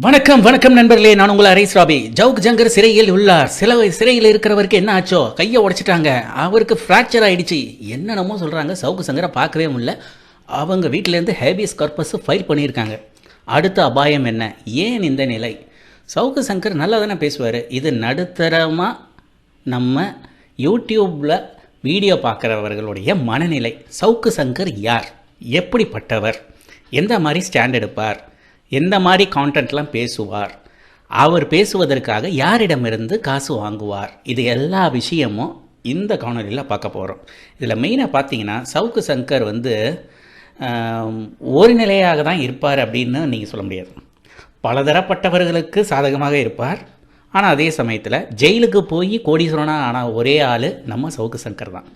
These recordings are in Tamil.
வணக்கம் வணக்கம் நண்பர்களே. நான் உங்கள் ஹரீஸ் ராபி. ஜவுக் ஜங்கர் சிறையில் உள்ளார். சில சிறையில் இருக்கிறவருக்கு என்ன ஆச்சோ? கையை உடைச்சிட்டாங்க. அவருக்கு ஃப்ராக்சர் ஆயிடுச்சு. என்னென்னமோ சொல்கிறாங்க சவுக்கு சங்கரை பார்க்கவே முடியல. அவங்க வீட்டிலேருந்து ஹேபியஸ் கர்பஸ் ஃபைல் பண்ணியிருக்காங்க. அடுத்த அபாயம் என்ன? ஏன் இந்த நிலை? சவுக்கு சங்கர் நல்லா தானே பேசுவார். இது நடுத்தரமாக நம்ம யூடியூப்பில் வீடியோ பார்க்குறவர்களுடைய மனநிலை. சவுக்கு சங்கர் யார்? எப்படிப்பட்டவர்? எந்த மாதிரி ஸ்டாண்ட் எடுப்பார்? எந்த மாதிரி கான்டென்ட்லாம் பேசுவார் அவர் பேசுவதற்காக யாரிடமிருந்து காசு வாங்குவார் இது எல்லா விஷயமும் இந்த காணொலியில் பார்க்க போகிறோம் இதில் மெயினாக பார்த்தீங்கன்னா சவுக்கு சங்கர் வந்து ஒரு நிலையாக தான் இருப்பார் அப்படின்னு நீங்கள் சொல்ல முடியாது. பலதரப்பட்டவர்களுக்கு சாதகமாக இருப்பார். ஆனால் அதே சமயத்தில் ஜெயிலுக்கு போய் கோடீஸ்வரனாக ஆனால் ஒரே ஆள் நம்ம சவுக்கு சங்கர் தான்.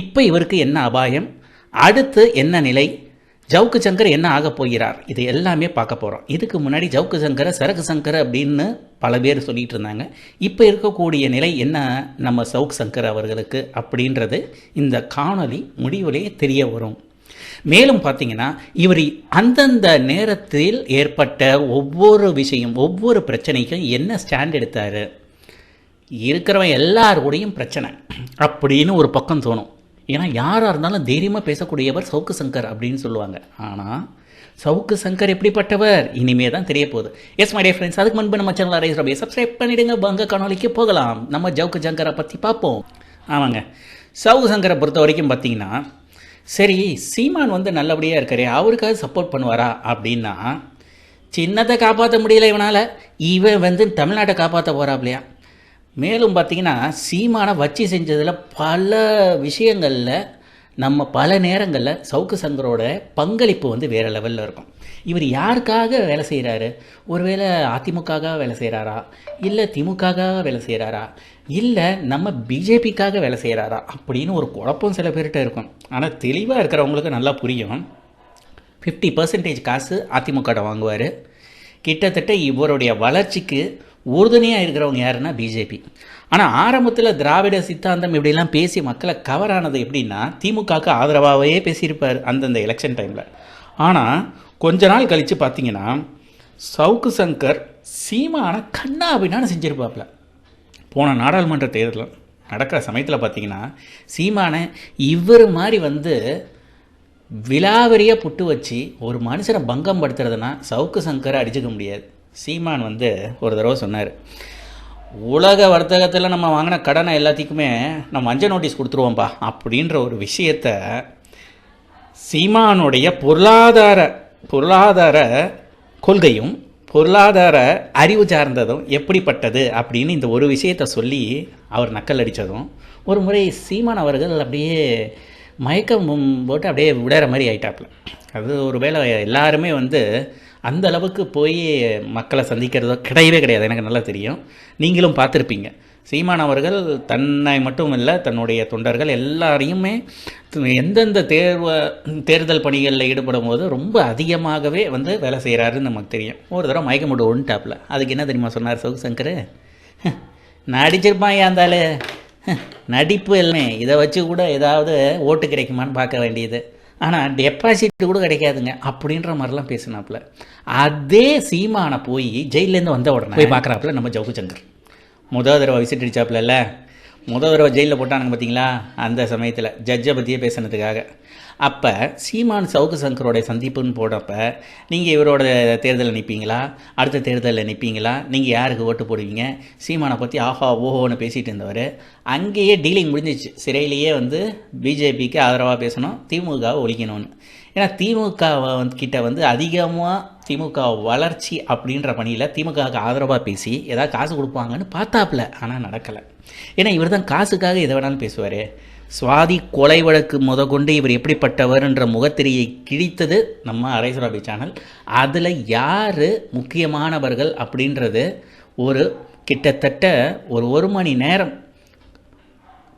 இப்போ இவருக்கு என்ன அபாயம்? அடுத்து என்ன நிலை? ஜவுக்கு சங்கர் என்ன ஆக போகிறார்? இது எல்லாமே பார்க்க போகிறோம் இதுக்கு முன்னாடி ஜவுக்கு சங்கரை சரக்கு சங்கர் அப்படின்னு பல பேர் சொல்லிட்டு இருந்தாங்க. இப்போ இருக்கக்கூடிய நிலை என்ன நம்ம சவுக் சங்கர் அவர்களுக்கு அப்படின்றது இந்த காணொலி முடிவிலேயே தெரிய வரும். மேலும் பார்த்தீங்கன்னா இவர் அந்தந்த நேரத்தில் ஏற்பட்ட ஒவ்வொரு விஷயம் ஒவ்வொரு பிரச்சனைக்கும் என்ன ஸ்டாண்ட் எடுத்தார்? இருக்கிறவன் எல்லார் கூடயும் பிரச்சனை அப்படின்னு ஒரு பக்கம் தோணும். ஏன்னா யாராக இருந்தாலும் தைரியமாக பேசக்கூடியவர் சவுக்கு சங்கர் அப்படின்னு சொல்லுவாங்க. ஆனால் சவுக்கு சங்கர் எப்படிப்பட்டவர்? இனிமே தான் தெரிய போகுது. எஸ் மை டே ஃப்ரெண்ட்ஸ் அதுக்கு முன்பு நம்ம சேனல் ரைஸ் ரபியை சப்ஸ்கிரைப் பண்ணிடுங்க. பங்க காணொலிக்கு போகலாம். நம்ம ஜவுக்கு சங்கரை பற்றி பார்ப்போம். ஆமாங்க. சவுக்கு சங்கரை பொறுத்த வரைக்கும் பார்த்தீங்கன்னா சரி சீமான் வந்து நல்லபடியாக இருக்காரு. அவருக்காக சப்போர்ட் பண்ணுவாரா? அப்படின்னா சின்னத்தை காப்பாற்ற முடியல இவனால். இவன் வந்து தமிழ்நாட்டை காப்பாற்ற போகிறாப்லையா மேலும் பார்த்தீங்கன்னா சீமானை வச்சு செஞ்சதில் பல விஷயங்களில் நம்ம பல நேரங்களில் சவுக்கு சங்கரோட பங்களிப்பு வந்து வேறு லெவலில் இருக்கும். இவர் யாருக்காக வேலை செய்கிறாரு ஒருவேளை அதிமுகக்காக வேலை செய்கிறாரா இல்லை திமுகக்காக வேலை செய்கிறாரா இல்லை நம்ம பிஜேபிக்காக வேலை செய்கிறாரா அப்படின்னு ஒரு குழப்பம் சில பேர்கிட்ட இருக்கும். ஆனால் தெளிவாக இருக்கிறவங்களுக்கு நல்லா புரியும். ஃபிஃப்டி பர்சன்டேஜ் காசு அதிமுக வாங்குவார். கிட்டத்தட்ட இவருடைய வளர்ச்சிக்கு உறுதுணையாக இருக்கிறவங்க யாருன்னா பிஜேபி ஆனால் ஆரம்பத்தில் திராவிட சித்தாந்தம் இப்படிலாம் பேசி மக்களை கவர் ஆனது எப்படின்னா திமுகவுக்கு ஆதரவாகவே பேசியிருப்பார் அந்தந்த எலெக்ஷன் டைமில் ஆனால் கொஞ்ச நாள் கழித்து பார்த்தீங்கன்னா சவுக்கு சங்கர் சீமான கண்ணா அப்படின்னு செஞ்சிருப்பாப்ல. போன நாடாளுமன்ற தேர்தல் நடக்கிற சமயத்தில் பார்த்தீங்கன்னா சீமானை இவர் மாதிரி வந்து விலாவரியாக புட்டு வச்சு ஒரு மனுஷனை பங்கம் படுத்துறதுனா சவுக்கு சங்கரை அடிச்சுக்க முடியாது. சீமான் வந்து ஒரு தடவை சொன்னார் உலக வர்த்தகத்தில் நம்ம வாங்கின கடனை எல்லாத்துக்குமே நம்ம மஞ்சள் நோட்டீஸ் கொடுத்துருவோம்ப்பா அப்படின்ற ஒரு விஷயத்த சீமானுடைய பொருளாதார பொருளாதார கொள்கையும் பொருளாதார அறிவு சார்ந்ததும் எப்படிப்பட்டது அப்படின்னு இந்த ஒரு விஷயத்தை சொல்லி அவர் நக்கல் அடித்ததும் ஒரு முறை சீமான் அவர்கள் அப்படியே மயக்கம் போட்டு அப்படியே விடுற மாதிரி ஆயிட்டாப்புல. அது ஒரு வேளை எல்லாருமே வந்து அந்த அளவுக்கு போய் மக்களை சந்திக்கிறதோ கிடையவே கிடையாது. எனக்கு நல்லா தெரியும். நீங்களும் பார்த்துருப்பீங்க. சீமான் அவர்கள் தன்னை மட்டும் இல்லை தன்னுடைய தொண்டர்கள் எல்லாரையுமே எந்தெந்த தேர்வ தேர்தல் பணிகளில் ஈடுபடும் போது ரொம்ப அதிகமாகவே வந்து வேலை செய்கிறாருன்னு நமக்கு தெரியும். ஒரு தடவை மயக்கம் ஒன் டாப்பில் அதுக்கு என்ன தெரியுமா சொன்னார் சவுக் சங்கர் நடிச்சிருப்பான் ஏந்தாலே நடிப்பு எல்லாமே இதை வச்சு கூட ஏதாவது ஓட்டு கிடைக்குமான்னு பார்க்க வேண்டியது. ஆனால் டெபாசிட் கூட கிடைக்காதுங்க அப்படின்ற மாதிரிலாம் பேசினாப்புல. அதே சீமானை போய் ஜெயிலேருந்து வந்த உடனே போய் பார்க்குறாப்புல நம்ம ஜவுகு சங்கர் முதல் தடவை விசிட் அடிச்சாப்புல முதல் தடவை ஜெயிலில் போட்டானுங்க பார்த்தீங்களா அந்த சமயத்தில் ஜட்ஜை பற்றியே பேசுனதுக்காக. அப்போ சீமான் சவுக்கு சங்கரோட சந்திப்புன்னு போடுறப்ப நீங்கள் இவரோட தேர்தலில் நிற்பீங்களா அடுத்த தேர்தலில் நிற்பீங்களா நீங்கள் யாருக்கு ஓட்டு போடுவீங்க? சீமானை பற்றி ஆஹா ஓஹோன்னு பேசிகிட்டு இருந்தவர். அங்கேயே டீலிங் முடிஞ்சிச்சு. சிறையிலேயே வந்து பிஜேபிக்கு ஆதரவாக பேசணும் திமுகவை ஒழிக்கணும்னு. ஏன்னா திமுக வந்து கிட்ட வந்து அதிகமாக திமுக வளர்ச்சி அப்படின்ற பணியில் திமுகவுக்கு ஆதரவாக பேசி ஏதாவது காசு கொடுப்பாங்கன்னு பார்த்தாப்புல ஆனால் நடக்கலை. ஏன்னா இவர் தான் காசுக்காக எதை வேணாலும் பேசுவார். சுவாதி கொலை வழக்கு முத கொண்டு இவர் எப்படிப்பட்டவர்ன்ற முகத்திரையை கிழித்தது நம்ம அரைசுராபி சேனல். அதில் யார் முக்கியமானவர்கள் அப்படின்றது ஒரு கிட்டத்தட்ட ஒரு ஒரு மணி நேரம்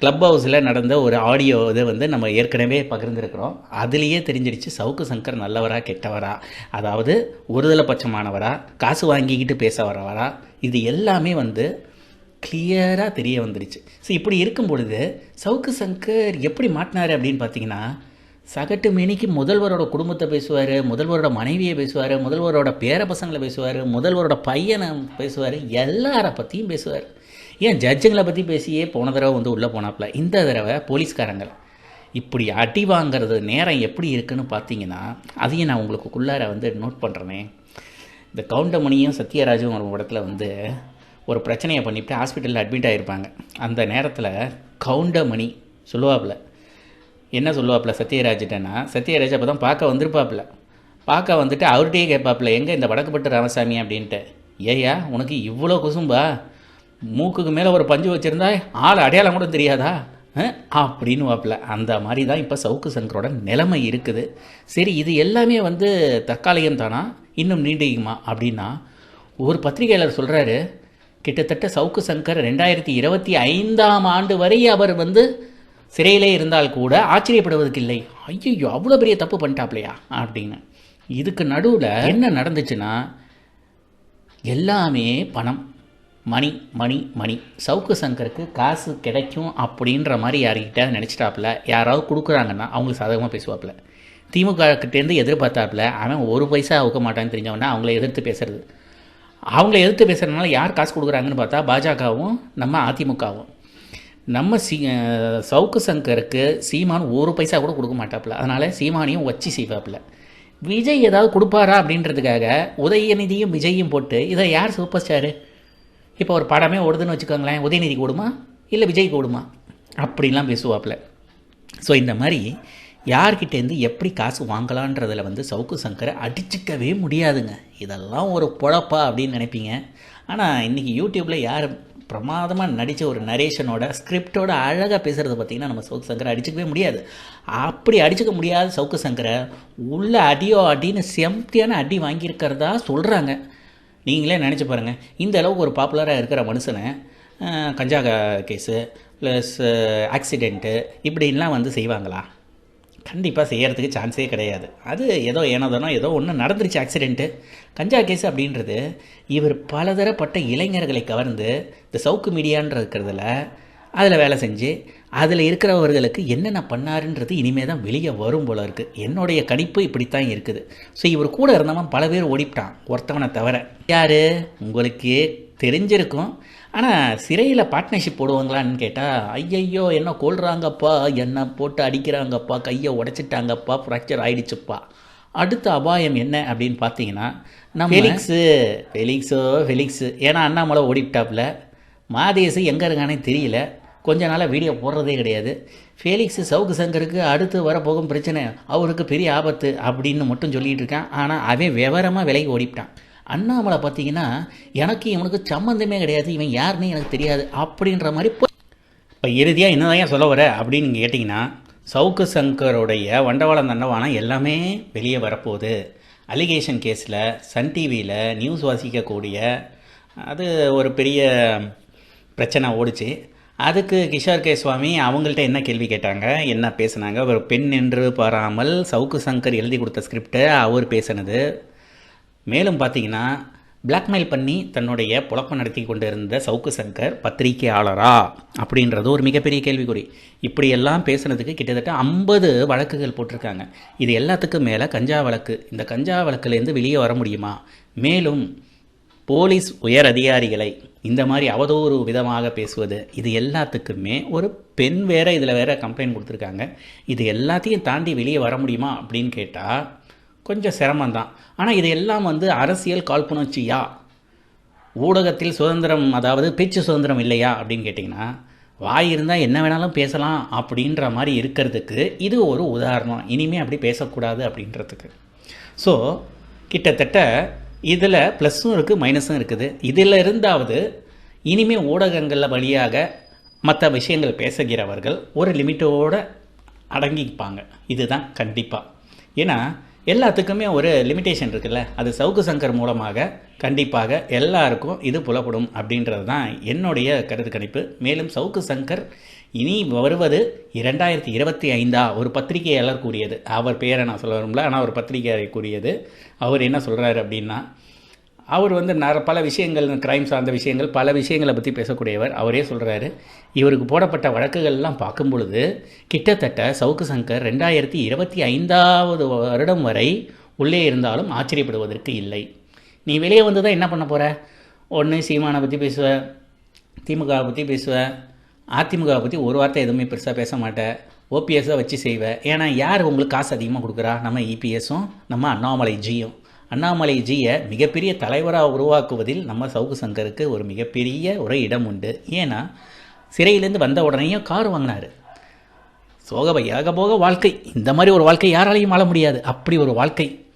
கிளப் ஹவுஸில் நடந்த ஒரு ஆடியோ இதை வந்து நம்ம ஏற்கனவே பகிர்ந்துருக்கிறோம். அதுலேயே தெரிஞ்சிடுச்சு சவுக்கு சங்கர் நல்லவரா கெட்டவரா அதாவது ஒருதலை பட்சமானவரா காசு வாங்கிக்கிட்டு பேச வரவரா இது எல்லாமே வந்து கிளியராக தெரிய வந்துடுச்சு ஸோ இப்படி இருக்கும் பொழுது சவுக்கு சங்கர் எப்படி மாட்டினார் அப்படின்னு பார்த்தீங்கன்னா சகட்டு மேனிக்கு முதல்வரோட குடும்பத்தை பேசுவார் முதல்வரோட மனைவியை பேசுவார் முதல்வரோட பேர பசங்களை பேசுவார் முதல்வரோட பையனை பேசுவார் எல்லாரை பற்றியும் பேசுவார். ஏன் ஜட்ஜுங்களை பற்றி பேசியே போன தடவை வந்து உள்ளே போனாப்புல? இந்த தடவை போலீஸ்காரங்கள் இப்படி அடி வாங்கிறது நேரம் எப்படி இருக்குன்னு பார்த்தீங்கன்னா அதையும் நான் உங்களுக்குள்ளார வந்து நோட் பண்ணுறேனே இந்த கவுண்டமணியும் சத்யராஜும் ஒரு இடத்துல வந்து ஒரு பிரச்சனையை பண்ணிவிட்டு ஹாஸ்பிட்டலில் அட்மிட் ஆகிருப்பாங்க அந்த நேரத்தில் கவுண்டமணி சொல்லுவாப்புல. என்ன சொல்லுவாப்பில் சத்யராஜ்கிட்டனா சத்யராஜ் அப்போ தான் பார்க்க வந்திருப்பாப்புல. பார்க்க வந்துட்டு அவர்கிட்டயே கேட்பாப்புல எங்கே இந்த வடக்குப்பட்டு ராமசாமி? அப்படின்ட்டு. ஏய்யா உனக்கு இவ்வளோ குசும்பா? மூக்குக்கு மேலே ஒரு பஞ்சு வச்சுருந்தா ஆள் அடையாளம் கூட தெரியாதா? அப்படின்னு வாப்பில். அந்த மாதிரி தான் இப்போ சவுக்கு சங்கரோட நிலைமை இருக்குது. சரி இது எல்லாமே வந்து தற்காலிகம் தானா? இன்னும் நீண்டிக்குமா? அப்படின்னா ஒரு பத்திரிகையாளர் சொல்கிறாரு கிட்டத்தட்ட சவுக்கு சங்கர் ரெண்டாயிரத்தி இருபத்தி ஐந்தாம் ஆண்டு வரை அவர் வந்து சிறையிலே இருந்தால் கூட ஆச்சரியப்படுவதற்கு இல்லை ஐயோ அவ்வளோ பெரிய தப்பு பண்ணிட்டாப்லையா? அப்படின்னு. இதுக்கு நடுவில் என்ன நடந்துச்சுன்னா எல்லாமே பணம். மணி மணி மணி. சவுக்கு சங்கருக்கு காசு கிடைக்கும் அப்படின்ற மாதிரி யார்கிட்ட நினச்சிட்டாப்புல? யாராவது கொடுக்குறாங்கன்னா அவங்களுக்கு சாதகமாக பேசுவாப்புல. திமுக கிட்டேருந்து எதிர்பார்த்தாப்புல அவன் ஒரு பைசா அவுக்க மாட்டான்னு தெரிஞ்சவனா அவங்கள எதிர்த்து பேசுறது. அவங்கள எதிர்த்து பேசுகிறதுனால யார் காசு கொடுக்குறாங்கன்னு பார்த்தா பாஜகவும் நம்ம அதிமுகவும். நம்ம சி சவுக்கு சங்கருக்கு சீமான் ஒரு பைசா கூட கொடுக்க மாட்டாப்புல. அதனால் சீமானையும் வச்சு செய்வாப்புல. விஜய் ஏதாவது கொடுப்பாரா அப்படின்றதுக்காக உதயநிதியும் விஜயும் போட்டு இதை யார் சூப்பர் ஸ்டாரு இப்போ ஒரு படமே ஓடுதுன்னு வச்சுக்கோங்களேன் உதயநிதி ஓடுமா? இல்லை விஜய்க்கு ஓடுமா? அப்படிலாம் பேசுவாப்புல ஸோ இந்த மாதிரி யார்கிட்டேருந்து எப்படி காசு வாங்கலான்றதில் வந்து சவுக்கு சங்கரை அடிச்சுக்கவே முடியாதுங்க. இதெல்லாம் ஒரு பொழப்பா அப்படின்னு நினைப்பீங்க. ஆனால் இன்றைக்கி யூடியூப்பில் யார் பிரமாதமாக நடித்த ஒரு நரேஷனோட ஸ்கிரிப்டோட அழகாக பேசுகிறத பார்த்தீங்கன்னா நம்ம சவுக்கு சங்கரை அடிச்சுக்கவே முடியாது. அப்படி அடிச்சுக்க முடியாத சவுக்கு சங்கரை உள்ள அடியோ அடின்னு செம்தியான அடி வாங்கியிருக்கிறதா சொல்கிறாங்க நீங்களே நினச்சி பாருங்கள் இந்த அளவுக்கு ஒரு பாப்புலராக இருக்கிற மனுஷனை அஹ், கஞ்சா கேஸு ப்ளஸ் ஆக்சிடெண்ட்டு இப்படின்லாம் வந்து செய்வாங்களா? கண்டிப்பாக செய்கிறதுக்கு சான்ஸே கிடையாது. அது ஏதோ ஏனோதானோ ஏதோ ஒன்று நடந்துருச்சு ஆக்சிடெண்ட்டு கஞ்சா கேஸ் அப்படின்றது இவர் பலதரப்பட்ட இளைஞர்களை கவர்ந்து இந்த சவுக்கு மீடியான்ற இருக்கிறதுல அதில் வேலை செஞ்சு அதில் இருக்கிறவர்களுக்கு என்னென்ன பண்ணாருன்றது இனிமே தான் வெளியே வரும் போல இருக்குது என்னுடைய கணிப்பு இப்படித்தான் இருக்குது. ஸோ இவர் கூட இருந்தவன் பல பேர் ஓடிவிட்டான் ஒருத்தவனை தவிர. யார்? உங்களுக்கே தெரிஞ்சிருக்கும். ஆனால் சிறையில் பார்ட்னர்ஷிப் போடுவாங்களான்னு கேட்டால் ஐயையோ என்ன கொள்றாங்கப்பா என்ன போட்டு அடிக்கிறாங்கப்பா கையை உடைச்சிட்டாங்கப்பா ஃப்ராக்சர் ஆயிடுச்சுப்பா. அடுத்த அபாயம் என்ன? அப்படின்னு பார்த்தீங்கன்னா நம்ம ஃபெலிக்ஸு ஃபெலிக்ஸோ ஃபெலிக்ஸு ஏன்னா அண்ணாமலை ஓடிவிட்டாப்புல மாதேசு எங்கே இருக்கானே தெரியல. கொஞ்ச நாளாக வீடியோ போடுறதே கிடையாது. ஃபேலிக்ஸ் சவுக்கு சங்கருக்கு அடுத்து வரப்போகும் பிரச்சனை அவருக்கு பெரிய ஆபத்து அப்படின்னு மட்டும் சொல்லிகிட்டு இருக்கான். ஆனால் அவன் விவரமாக விலகி ஓடிவிட்டான். அண்ணாமலை பார்த்தீங்கன்னா எனக்கு இவனுக்கு சம்மந்தமே கிடையாது இவன் யாருன்னு எனக்கு தெரியாது அப்படின்ற மாதிரி இப்போ இறுதியாக என்னதான் சொல்ல வர அப்படின்னு நீங்கள் கேட்டிங்கன்னா சவுக்கு சங்கருடைய வண்டவாளம் தண்டவாளம் எல்லாமே வெளியே வரப்போகுது. அலிகேஷன் கேஸில் சன் டிவியில் நியூஸ் வாசிக்கக்கூடிய அது ஒரு பெரிய பிரச்சனை ஓடிச்சு. அதுக்கு கிஷோர் கே சுவாமி அவங்கள்ட்ட என்ன கேள்வி கேட்டாங்க? என்ன பேசுனாங்க? ஒரு பெண் என்று பாராமல் சவுக்கு சங்கர் எழுதி கொடுத்த ஸ்கிரிப்டை அவர் பேசினது. மேலும் பார்த்தீங்கன்னா பிளாக்மெயில் பண்ணி தன்னுடைய புழப்பம் நடத்தி கொண்டிருந்த சவுக்கு சங்கர் பத்திரிகையாளரா? அப்படின்றது ஒரு மிகப்பெரிய கேள்விக்குறி. இப்படியெல்லாம் பேசுனதுக்கு கிட்டத்தட்ட ஐம்பது வழக்குகள் போட்டிருக்காங்க. இது எல்லாத்துக்கும் மேலே கஞ்சா வழக்கு. இந்த கஞ்சா வழக்குலேருந்து வெளியே வர முடியுமா? மேலும் போலீஸ் உயர் அதிகாரிகளை இந்த மாதிரி அவதூறு விதமாக பேசுவது இது எல்லாத்துக்குமே ஒரு பெண் வேற இதில் வேற கம்ப்ளைண்ட் கொடுத்துருக்காங்க. இது எல்லாத்தையும் தாண்டி வெளியே வர முடியுமா அப்படின்னு கேட்டால் கொஞ்சம் சிரமந்தான் ஆனால் இது எல்லாம் வந்து அரசியல் காழ்ப்புணர்ச்சியா? ஊடகத்தில் சுதந்திரம் அதாவது பேச்சு சுதந்திரம் இல்லையா அப்படின்னு கேட்டிங்கன்னா வாய் இருந்தால் என்ன வேணாலும் பேசலாம் அப்படின்ற மாதிரி இருக்கிறதுக்கு இது ஒரு உதாரணம். இனிமே அப்படி பேசக்கூடாது அப்படின்றதுக்கு. ஸோ கிட்டத்தட்ட இதில் ப்ளஸ்ஸும் இருக்குது மைனஸும் இருக்குது. இதில் இருந்தாவது இனிமேல் ஊடகங்களில் வழியாக மற்ற விஷயங்கள் பேசுகிறவர்கள் ஒரு லிமிட்டோடு அடங்கிப்பாங்க. இதுதான் கண்டிப்பாக ஏன்னா எல்லாத்துக்குமே ஒரு லிமிட்டேஷன் இருக்குல்ல. அது சவுக்கு சங்கர் மூலமாக கண்டிப்பாக எல்லாருக்கும் இது புலப்படும் அப்படின்றது தான் என்னுடைய கருத்து கணிப்பு. மேலும் சவுக்கு சங்கர் இனி வருவது இரண்டாயிரத்தி இருபத்தி ஐந்தா? ஒரு பத்திரிகையாளர் கூறியது அவர் பேரை நான் சொல்ல வரும்ல ஆனால் ஒரு பத்திரிகையாளர் கூறியது அவர் என்ன சொல்கிறாரு அப்படின்னா அவர் வந்து நர பல விஷயங்கள் கிரைம் சார்ந்த விஷயங்கள் பல விஷயங்களை பற்றி பேசக்கூடியவர். அவரே சொல்கிறாரு இவருக்கு போடப்பட்ட வழக்குகள்லாம் பார்க்கும் பொழுது கிட்டத்தட்ட சவுக்கு சங்கர் ரெண்டாயிரத்தி இருபத்தி ஐந்தாவது வருடம் வரை உள்ளே இருந்தாலும் ஆச்சரியப்படுவதற்கு இல்லை. நீ வெளியே வந்து தான் என்ன பண்ண போகிற ஒன்று சீமானை பற்றி பேசுவ திமுகவை பற்றி பேசுவேன் அதிமுகவை பற்றி ஒரு வார்த்தை எதுவுமே பெருசாக பேச மாட்டேன் ஓபிஎஸ்ஸை வச்சு செய்வேன் ஏன்னா யார் உங்களுக்கு காசு அதிகமாக கொடுக்குறா? நம்ம இபிஎஸும் நம்ம அண்ணாமலை ஜியும். அண்ணாமலை ஜியை மிகப்பெரிய தலைவராக உருவாக்குவதில் நம்ம சவுக்கு சங்கருக்கு ஒரு மிகப்பெரிய ஒரு இடம் உண்டு. ஏன்னா சிறையிலேருந்து வந்த உடனேயும் கார் வாங்கினார். சோகபையாக போக வாழ்க்கை. இந்த மாதிரி ஒரு வாழ்க்கை யாராலையும் வாழ முடியாது. அப்படி ஒரு வாழ்க்கை.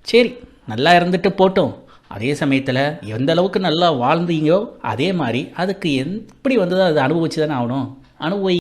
சரி நல்லா இருந்துட்டு போட்டோம். அதே சமயத்தில் எந்த அளவுக்கு நல்லா வாழ்ந்தீங்கோ அதே மாதிரி அதுக்கு எப்படி வந்ததோ அதை அனுபவிச்சு தானே ஆகணும். அனுபவி